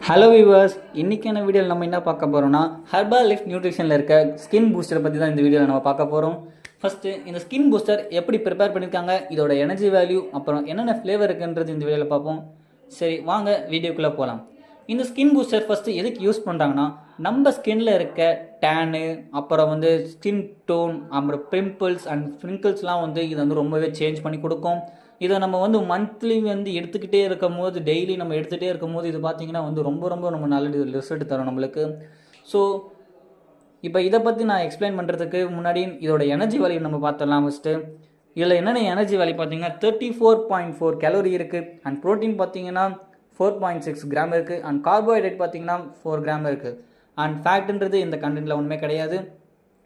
Hello viewers இன்றைக்கான வீடியோவில் நம்ம என்ன பார்க்க போகிறோம்னா ஹர்பா லிஃப்ட் நியூட்ரிஷனில் இருக்க ஸ்கின் பூஸ்டரை பற்றி தான் இந்த வீடியோவில் நம்ம பார்க்க போகிறோம் ஃபஸ்ட்டு இந்த ஸ்கின் பூஸ்டர் எப்படி ப்ரிப்பேர் பண்ணியிருக்காங்க இதோட எனர்ஜி வேல்யூ அப்புறம் என்னென்ன ஃப்ளேவர் இருக்குன்றது இந்த வீடியோவில் பார்ப்போம். சரி வாங்க வீடியோக்குள்ளே போகலாம் இந்த ஸ்கின் பூஸ்டர் ஃபஸ்ட்டு எதுக்கு யூஸ் பண்ணுறாங்கன்னா நம்ம ஸ்கின்ல இருக்க டேனு அப்புறம் வந்து ஸ்கின் டோன் அப்புறம் பிம்பிள்ஸ் அண்ட் ஸ்ப்ரிங்கிள்ஸ்லாம் வந்து இது வந்து ரொம்பவே சேஞ்ச் பண்ணி கொடுக்கும். இதை நம்ம வந்து மந்த்லி வந்து எடுத்துக்கிட்டே இருக்கும் போது டெய்லி நம்ம எடுத்துகிட்டே இருக்கும் போது இது பார்த்திங்கன்னா வந்து ரொம்ப ரொம்ப நம்ம நல்ல ரிசல்ட் தரும் நம்மளுக்கு. ஸோ இப்போ இதை பற்றி நான் எக்ஸ்பிளைன் பண்ணுறதுக்கு முன்னாடி இதோட எனர்ஜி வேல்யூ நம்ம பார்த்துடலாம் ஃபஸ்ட்டு இதில் என்னென்ன எனர்ஜி வேல்யூ பார்த்தீங்கன்னா thirty four point four calorie இருக்குது அண்ட் ப்ரோட்டீன் பார்த்தீங்கன்னா ஃபோர் பாயிண்ட் சிக்ஸ் கிராம் இருக்குது அண்ட் கார்போஹைட்ரேட் பார்த்தீங்கன்னா ஃபோர் கிராம் இருக்குது அண்ட் ஃபேட்டுன்றது இந்த கண்டென்ட்டில் ஒன்றுமே கிடையாது.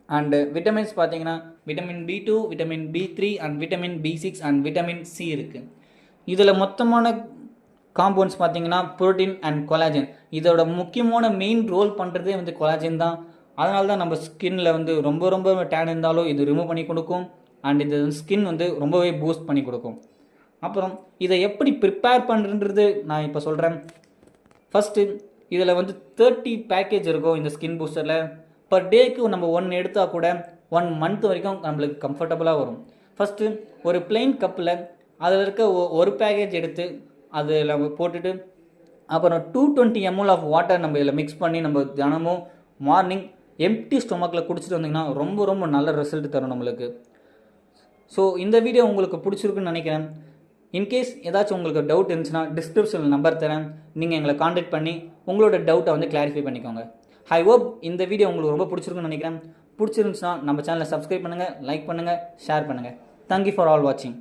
அண்டு விட்டமின்ஸ் பார்த்தீங்கன்னா vitamin B two vitamin B three and vitamin B six and vitamin C இருக்குது இதில் மொத்தமான காம்பவுண்ட்ஸ் பார்த்தீங்கன்னா புரோட்டீன் அண்ட் கொலாஜன் இதோட முக்கியமான மெயின் ரோல் பண்ணுறதே வந்து கொலாஜன் தான். அதனால தான் நம்ம ஸ்கின்ல வந்து ரொம்ப ரொம்ப டேன் இருந்தாலும் இது ரிமூவ் பண்ணி கொடுக்கும். அண்ட் இது ஸ்கின் வந்து ரொம்பவே பூஸ்ட் பண்ணி கொடுக்கும். அப்புறம் இதை எப்படி ப்ரிப்பேர் பண்ணுறது நான் இப்போ சொல்கிறேன் ஃபஸ்ட்டு இதில் வந்து தேர்ட்டி பேக்கேஜ் இருக்கும் இந்த ஸ்கின் பூஸ்டரில் பர் டேக்கு நம்ம ஒன் எடுத்தால் கூட ஒன் மந்த் வரைக்கும் நம்மளுக்கு கம்ஃபர்டபுளாக வரும். ஃபஸ்ட்டு ஒரு பிளெயின் கப்பில் அதில் இருக்க ஒரு பேக்கேஜ் எடுத்து அதில் போட்டுட்டு அப்புறம் two twenty ml of water நம்ம இதில் மிக்ஸ் பண்ணி நம்ம தினமும் மார்னிங் எம்டி ஸ்டொமக்கில் குடிச்சிட்டு வந்தீங்கன்னா ரொம்ப ரொம்ப நல்ல ரிசல்ட் தரும் நம்மளுக்கு. ஸோ இந்த வீடியோ உங்களுக்கு பிடிச்சிருக்குன்னு நினைக்கிறேன். இன்கேஸ் ஏதாச்சும் உங்களுக்கு டவுட் இருந்துச்சுன்னா டிஸ்கிரிப்ஷனில் நம்பர் தரேன். நீங்கள் எங்களை காண்டாக்ட் பண்ணி உங்களோட டவுட்டை வந்து கிளாரிஃபை பண்ணிக்கோங்க. ஐ ஹோப் இந்த வீடியோ உங்களுக்கு ரொம்ப பிடிச்சிருக்குன்னு நினைக்கிறேன். பிடிச்சிருந்துச்சுன்னா நம்ம சேனலை சப்ஸ்கிரைப் பண்ணுங்கள் லைக் பண்ணுங்கள் ஷேர் பண்ணுங்கள் தேங்க்யூ ஃபார் ஆல் வாட்சிங்